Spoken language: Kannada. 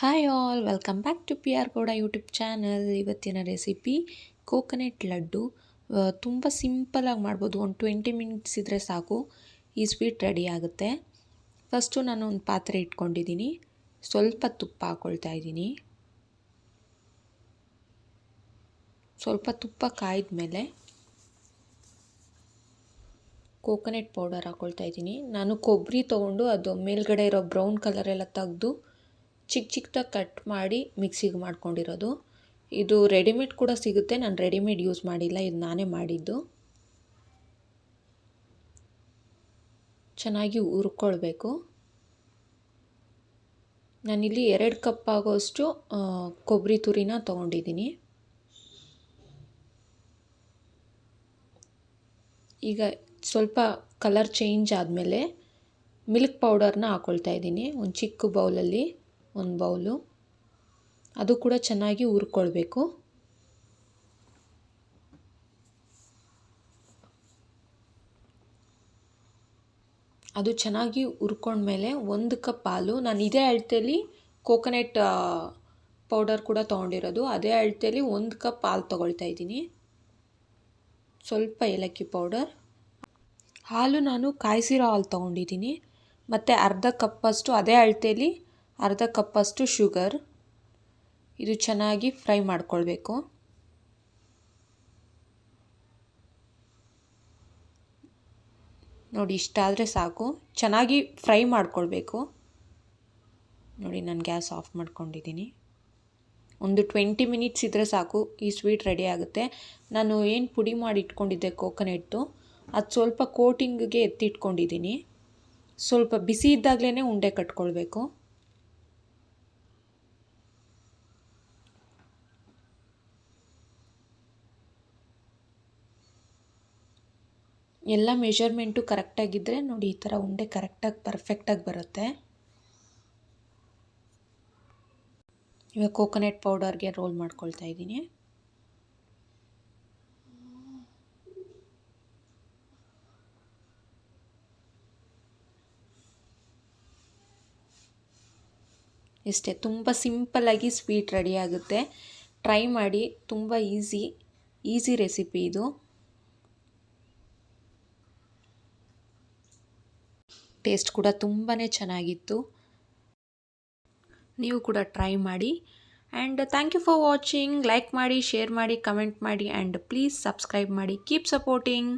Hi all welcome back to P R Gowda YouTube channel ಇವತ್ತಿನ ರೆಸಿಪಿ ಕೋಕೋನೆಟ್ ಲಡ್ಡು. ತುಂಬ ಸಿಂಪಲಾಗಿ ಮಾಡ್ಬೋದು. ಒಂದು ಟ್ವೆಂಟಿ ಮಿನಿಟ್ಸ್ ಇದ್ದರೆ ಸಾಕು. ಈ ಸ್ವೀಟ್ ರೆಡಿ ಆಗುತ್ತೆ. ಫಸ್ಟು ನಾನು ಒಂದು ಪಾತ್ರೆ ಇಟ್ಕೊಂಡಿದ್ದೀನಿ ಸ್ವಲ್ಪ ತುಪ್ಪ ಹಾಕ್ಕೊಳ್ತಾ ಇದ್ದೀನಿ ಸ್ವಲ್ಪ ತುಪ್ಪ ಕಾಯ್ದ ಮೇಲೆ ಕೋಕೋನೆಟ್ ಪೌಡರ್ ಹಾಕ್ಕೊಳ್ತಾ ಇದ್ದೀನಿ ನಾನು ಕೊಬ್ಬರಿ ತೊಗೊಂಡು ಅದು ಮೇಲ್ಗಡೆ ಇರೋ ಬ್ರೌನ್ ಕಲರ್ ಎಲ್ಲ ತೆಗೆದು ಚಿಕ್ಕ ಚಿಕ್ಕದಾಗಿ ಕಟ್ ಮಾಡಿ ಮಿಕ್ಸಿಗೆ ಮಾಡ್ಕೊಂಡಿರೋದು. ಇದು ರೆಡಿಮೇಡ್ ಕೂಡ ಸಿಗುತ್ತೆ. ನಾನು ರೆಡಿಮೇಡ್ ಯೂಸ್ ಮಾಡಿಲ್ಲ. ಇದು ನಾನೇ ಮಾಡಿದ್ದು. ಚೆನ್ನಾಗಿ ಹುರ್ಕೊಳ್ಬೇಕು. ನಾನಿಲ್ಲಿ ಎರಡು ಕಪ್ ಆಗೋಷ್ಟು ಕೊಬ್ಬರಿ ತುರಿನ ತೊಗೊಂಡಿದ್ದೀನಿ. ಈಗ ಸ್ವಲ್ಪ ಕಲರ್ ಚೇಂಜ್ ಆದಮೇಲೆ ಮಿಲ್ಕ್ ಪೌಡರ್ನ ಹಾಕ್ಕೊಳ್ತಾ ಇದ್ದೀನಿ. ಒಂದು ಚಿಕ್ಕ ಬೌಲಲ್ಲಿ. ಒಂದು ಬೌಲು. ಅದು ಕೂಡ ಚೆನ್ನಾಗಿ ಹುರ್ಕೊಳ್ಬೇಕು. ಅದು ಚೆನ್ನಾಗಿ ಹುರ್ಕೊಂಡ್ಮೇಲೆ ಒಂದು ಕಪ್ ಹಾಲು. ನಾನು ಇದೇ ಅಳತೆಯಲ್ಲಿ ಕೋಕೋನೆಟ್ ಪೌಡರ್ ಕೂಡ ತೊಗೊಂಡಿರೋದು. ಅದೇ ಅಳತೆಯಲ್ಲಿ ಒಂದು ಕಪ್ ಹಾಲು ತೊಗೊಳ್ತಾ ಇದ್ದೀನಿ. ಸ್ವಲ್ಪ ಏಲಕ್ಕಿ ಪೌಡರ್. ಹಾಲು ನಾನು ಕಾಯಿಸಿರೋ ಹಾಲು ತೊಗೊಂಡಿದ್ದೀನಿ. ಮತ್ತು ಅರ್ಧ ಕಪ್ಪಷ್ಟು ಅದೇ ಅಳತೆಯಲ್ಲಿ ಅರ್ಧ ಕಪ್ಪಷ್ಟು ಶುಗರ್. ಇದು ಚೆನ್ನಾಗಿ ಫ್ರೈ ಮಾಡಿಕೊಳ್ಬೇಕು. ನೋಡಿ ಇಷ್ಟಾದರೆ ಸಾಕು. ಚೆನ್ನಾಗಿ ಫ್ರೈ ಮಾಡಿಕೊಳ್ಬೇಕು. ನೋಡಿ, ನಾನು ಗ್ಯಾಸ್ ಆಫ್ ಮಾಡ್ಕೊಂಡಿದ್ದೀನಿ. ಒಂದು ಟ್ವೆಂಟಿ ಮಿನಿಟ್ಸ್ ಇದ್ದರೆ ಸಾಕು, ಈ ಸ್ವೀಟ್ ರೆಡಿ ಆಗುತ್ತೆ. ನಾನು ಏನು ಪುಡಿ ಮಾಡಿ ಇಟ್ಕೊಂಡಿದ್ದೆ ಕೋಕೋನೆಟ್ಟು, ಅದು ಸ್ವಲ್ಪ ಕೋಟಿಂಗ್ಗೆ ಎತ್ತಿಟ್ಕೊಂಡಿದ್ದೀನಿ. ಸ್ವಲ್ಪ ಬಿಸಿ ಇದ್ದಾಗಲೇ ಉಂಡೆ ಕಟ್ಕೊಳ್ಬೇಕು. ಎಲ್ಲ ಮೆಷರ್ಮೆಂಟು ಕರೆಕ್ಟಾಗಿದ್ದರೆ ನೋಡಿ ಈ ಥರ ಉಂಡೆ ಕರೆಕ್ಟಾಗಿ ಪರ್ಫೆಕ್ಟಾಗಿ ಬರುತ್ತೆ. ಇವಾಗ ಕೋಕೋನೆಟ್ ಪೌಡರ್ಗೆ ರೋಲ್ ಮಾಡ್ಕೊಳ್ತಾ ಇದ್ದೀನಿ. ಇಷ್ಟೇ, ತುಂಬ ಸಿಂಪಲ್ಲಾಗಿ ಸ್ವೀಟ್ ರೆಡಿ ಆಗುತ್ತೆ. ಟ್ರೈ ಮಾಡಿ, ತುಂಬ ಈಸಿ ಈಸಿ ರೆಸಿಪಿ ಇದು. ಟೇಸ್ಟ್ ಕೂಡ ತುಂಬಾ ಚೆನ್ನಾಗಿತ್ತು. ನೀವು ಕೂಡ ಟ್ರೈ ಮಾಡಿ. And thank you for watching like ಮಾಡಿ ಶೇರ್ ಮಾಡಿ ಕಮೆಂಟ್ ಮಾಡಿ ಆ್ಯಂಡ್ ಪ್ಲೀಸ್ ಸಬ್ಸ್ಕ್ರೈಬ್ ಮಾಡಿ. Keep supporting